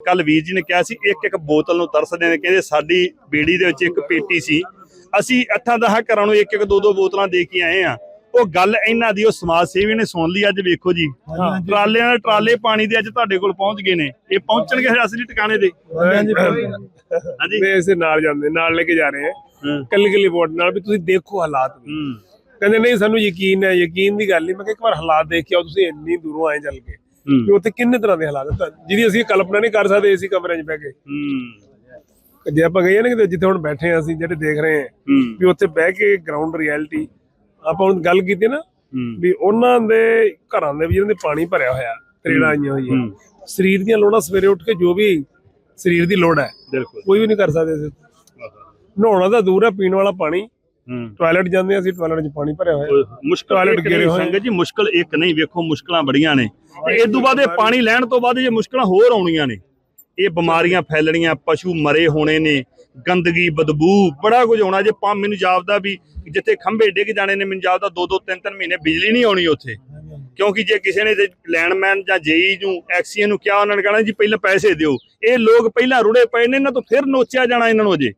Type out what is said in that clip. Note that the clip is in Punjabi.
ਕੱਲ ਵੀਰ ਜੀ ਨੇ ਕਿਹਾ ਸੀ ਇੱਕ ਇੱਕ ਬੋਤਲ ਨੂੰ ਤਰਸਦੇ ਨੇ ਕਹਿੰਦੇ ਸਾਡੀ ਬੇੜੀ ਦੇ ਵਿੱਚ ਇੱਕ ਪੇਟੀ ਸੀ। ਅਸੀਂ ਅੱਠਾਂ ਦਹਾਂ ਘਰਾਂ ਨੂੰ ਇੱਕ ਇੱਕ ਦੋ ਦੋ ਬੋਤਲਾਂ ਦੇ ਕੇ ਆਏ ਆ ਉਹ ਗੱਲ ਇਹਨਾਂ ਦੀ ਉਹ ਸਮਾਜ ਸੇਵੀ ਨੇ ਸੁਣ ਲਈ ਅੱਜ ਵੇਖੋ ਜੀ। ਟਰਾਲਿਆਂ ਦੇ ਟਰਾਲੇ ਪਾਣੀ ਦੇ ਅੱਜ ਤੁਹਾਡੇ ਕੋਲ ਪਹੁੰਚ ਗਏ ਨੇ। ਇਹ ਪਹੁੰਚਣਗੇ ਅਸਲੀ ਟਿਕਾਣੇ ਦੇ ਹਾਂਜੀ ਤੇ ਇਸੇ ਨਾਲ ਜਾਂਦੇ ਨਾਲ ਲੈ ਕੇ ਜਾ ਰਹੇ। ਆ। ਕੱਲੀ ਕੱਲੀ ਵੋਟ ਨਾਲ ਵੀ ਤੁਸੀਂ ਦੇਖੋ ਹਾਲਾਤ ਕਹਿੰਦੇ ਨਹੀਂ ਸਾਨੂੰ ਯਕੀਨ ਹੈ ਯਕੀਨ ਦੀ ਗੱਲ ਨਹੀਂ। ਮੈਂ ਕਿਹਾ ਇੱਕ ਵਾਰ ਹਾਲਾਤ ਦੇਖ ਕੇ ਆਓ ਤੁਸੀਂ ਇੰਨੀ ਦੂਰੋਂ ਆਏ ਚੱਲ ਕੇ। ਵੀ ਉੱਥੇ ਕਿੰਨੇ ਤਰ੍ਹਾਂ ਦੇ ਹਾਲਾਤ ਹੈ ਜਿਹਦੀ ਅਸੀਂ ਕਲਪਨਾ ਨਹੀਂ ਕਰ ਸਕਦੇ ਏਸੀ ਕਮਰੇ 'ਚ ਬਹਿ ਕੇ। ਹੂੰ। ਜੇ ਆਪਾਂ ਗਏ ਨਾ ਕਿਤੇ ਜਿੱਥੇ ਹੁਣ ਬੈਠੇ ਆ ਅਸੀਂ ਜਿਹੜੇ ਦੇਖ ਰਹੇ ਹੂੰ ਵੀ ਉੱਥੇ ਬਹਿ ਕੇ ਗਰਾਊਂਡ ਰਿਐਲਿਟੀ ਆਪਾਂ ਹੁਣ ਗੱਲ ਕੀਤੀ ਨਾ ਵੀ ਉਹਨਾਂ ਦੇ ਘਰਾਂ ਦੇ ਵੀ ਜਿਹਨਾਂ ਦੇ ਪਾਣੀ ਭਰਿਆ ਹੋਇਆ ਤਰੇੜਾਂ ਆਈਆਂ ਹੋਈਆਂ। ਹੂੰ। ਸਰੀਰ ਦੀਆਂ ਲੋੜਾਂ ਸਵੇਰੇ ਉੱਠ ਕੇ ਜੋ ਵੀ ਸਰੀਰ ਦੀ ਲੋੜ ਹੈ ਬਿਲਕੁਲ। ਕੋਈ ਵੀ ਨਹੀਂ ਕਰ ਸਕਦੇ ਨਹਾਉਣਾ ਤਾਂ ਦੂਰ ਹੈ ਪੀਣ ਵਾਲਾ ਪਾਣੀ ਟਾਇਲਟ ਜਾਂਦੇ ਅਸੀਂ ਟਾਇਲਟ 'ਚ ਪਾਣੀ ਭਰਿਆ ਹੋਇਆ। ਮੁਸ਼ਕਲ ਟਾਇਲਟ ਗਿਰੇ ਹੋਏ। ਸੰਗਤ ਜੀ ਮੁਸ਼ਕਲ ਇੱਕ ਨਹੀਂ ਵੇਖੋ ਮੁਸ਼ਕਲਾਂ ਬੜੀਆਂ ਨੇ। ਇਸ ਤੋਂ ਬਾਅਦ ਇਹ ਪਾਣੀ ਲੈਣ ਤੋਂ ਬਾਅਦ ਇਹ ਮੁਸ਼ਕਲਾਂ ਹੋਰ ਆਉਣੀਆਂ ਨੇ। ਇਹ ਬਿਮਾਰੀਆਂ ਫੈਲਣੀਆਂ ਪਸ਼ੂ ਮਰੇ ਹੋਣੇ ਨੇ ਗੰਦਗੀ ਬਦਬੂ ਬੜਾ ਕੁਝ ਹੋਣਾ। ਜੇ ਪੰਮ ਮੈਨੂੰ ਜਾਪਦਾ ਵੀ ਜਿੱਥੇ ਖੰਭੇ ਡਿੱਗ ਜਾਣੇ ਨੇ ਮੈਨੂੰ ਜਾਪਦਾ ਦੋ ਦੋ ਤਿੰਨ ਤਿੰਨ ਮਹੀਨੇ ਬਿਜਲੀ ਨਹੀਂ ਆਉਣੀ ਉੱਥੇ। ਕਿਉਂਕਿ ਜੇ ਕਿਸੇ ਨੇ ਲੈਂਡਮੈਨ ਜਾਂ ਜੇਈ ਨੂੰ ਐਕਸੀਅਨ ਨੂੰ ਕਿਹਾ ਉਹਨਾਂ ਨੇ ਕਹਿਣਾ ਜੀ ਪਹਿਲਾਂ ਪੈਸੇ ਦਿਓ। ਇਹ ਲੋਕ ਪਹਿਲਾਂ ਰੁੜੇ ਪਏ ਨੇ ਇਹਨਾਂ ਤੋਂ ਫਿਰ ਨੋਚਿਆ ਜਾਣਾ ਇਹਨਾਂ ਨੂੰ ਅਜੇ।